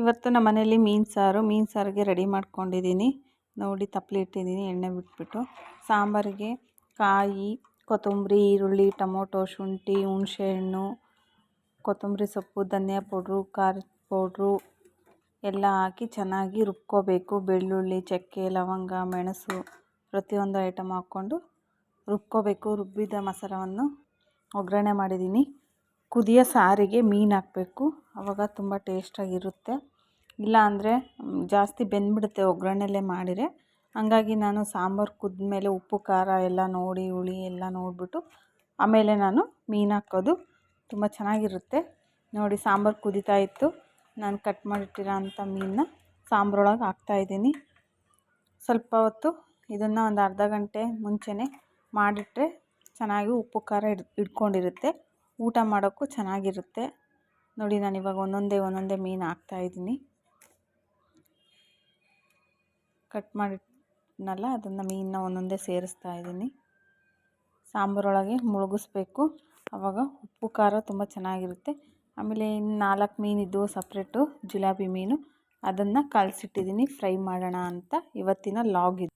ಇವತ್ತು ನಮ್ಮ ಮನೇಲಿ ಮೀನು ಸಾರು, ಮೀನು ಸಾರಿಗೆ ರೆಡಿ ಮಾಡ್ಕೊಂಡಿದ್ದೀನಿ. ನೋಡಿ ತಪ್ಪಲಿ ಇಟ್ಟಿದ್ದೀನಿ, ಎಣ್ಣೆ ಬಿಟ್ಬಿಟ್ಟು. ಸಾಂಬಾರಿಗೆ ಕಾಯಿ, ಕೊತ್ತಂಬರಿ, ಈರುಳ್ಳಿ, ಟೊಮೊಟೊ, ಶುಂಠಿ, ಹುಣಸೆಹಣ್ಣು, ಕೊತ್ತಂಬರಿ ಸೊಪ್ಪು, ಧನಿಯಾ ಪೌಡ್ರು, ಖಾರದ ಪೌಡ್ರು ಎಲ್ಲ ಹಾಕಿ ಚೆನ್ನಾಗಿ ರುಬ್ಕೋಬೇಕು. ಬೆಳ್ಳುಳ್ಳಿ, ಚಕ್ಕೆ, ಲವಂಗ, ಮೆಣಸು ಪ್ರತಿಯೊಂದು ಐಟಮ್ ಹಾಕ್ಕೊಂಡು ರುಬ್ಕೋಬೇಕು. ರುಬ್ಬಿದ ಮಸಾಲವನ್ನು ಒಗ್ಗರಣೆ ಮಾಡಿದ್ದೀನಿ. ಕುದಿಯೋ ಸಾರಿಗೆ ಮೀನು ಹಾಕಬೇಕು. ಆವಾಗ ತುಂಬ ಟೇಸ್ಟಾಗಿರುತ್ತೆ ಇಲ್ಲ ಅಂದರೆ ಜಾಸ್ತಿ ಬೆಂದ್ಬಿಡುತ್ತೆ ಒಗ್ಗರಣೆಲೆ ಮಾಡಿದರೆ ಹಂಗಾಗಿ ನಾನು ಸಾಂಬಾರು ಕುದ್ಮೇಲೆ ಉಪ್ಪು, ಖಾರ ಎಲ್ಲ ನೋಡಿ, ಹುಳಿ ಎಲ್ಲ ನೋಡಿಬಿಟ್ಟು ಆಮೇಲೆ ನಾನು ಮೀನು ಹಾಕೋದು ತುಂಬ ಚೆನ್ನಾಗಿರುತ್ತೆ. ನೋಡಿ, ಸಾಂಬಾರು ಕುದೀತಾ ಇತ್ತು. ನಾನು ಕಟ್ ಮಾಡಿಟ್ಟಿರೋ ಅಂಥ ಮೀನನ್ನ ಸಾಂಬ್ರೊಳಗೆ ಹಾಕ್ತಾಯಿದ್ದೀನಿ ಸ್ವಲ್ಪ ಹೊತ್ತು ಇದನ್ನು ಒಂದು ಅರ್ಧ ಗಂಟೆ ಮುಂಚೆನೇ ಮಾಡಿಟ್ರೆ ಚೆನ್ನಾಗಿ ಉಪ್ಪು, ಖಾರ ಹಿಡ್ ಹಿಡ್ಕೊಂಡಿರುತ್ತೆ ಊಟ ಮಾಡೋಕ್ಕೂ ಚೆನ್ನಾಗಿರುತ್ತೆ. ನೋಡಿ, ನಾನು ಇವಾಗ ಒಂದೊಂದೇ ಒಂದೊಂದೇ ಮೀನು ಹಾಕ್ತಾಯಿದ್ದೀನಿ ಕಟ್ ಮಾಡಿದ್ನಲ್ಲ, ಅದನ್ನು ಮೀನನ್ನ ಒಂದೊಂದೇ ಸೇರಿಸ್ತಾ ಇದ್ದೀನಿ. ಸಾಂಬಾರೊಳಗೆ ಮುಳುಗಿಸ್ಬೇಕು. ಆವಾಗ ಉಪ್ಪು, ಖಾರ ತುಂಬ ಚೆನ್ನಾಗಿರುತ್ತೆ. ಆಮೇಲೆ ಇನ್ನು ನಾಲ್ಕು ಮೀನಿದ್ದು ಸಪ್ರೇಟು, ಜಿಲಾಬಿ ಮೀನು. ಅದನ್ನು ಕಲಸಿಟ್ಟಿದ್ದೀನಿ ಫ್ರೈ ಮಾಡೋಣ ಅಂತ. ಇವತ್ತಿನ ಲಾಗ್ ಇದು.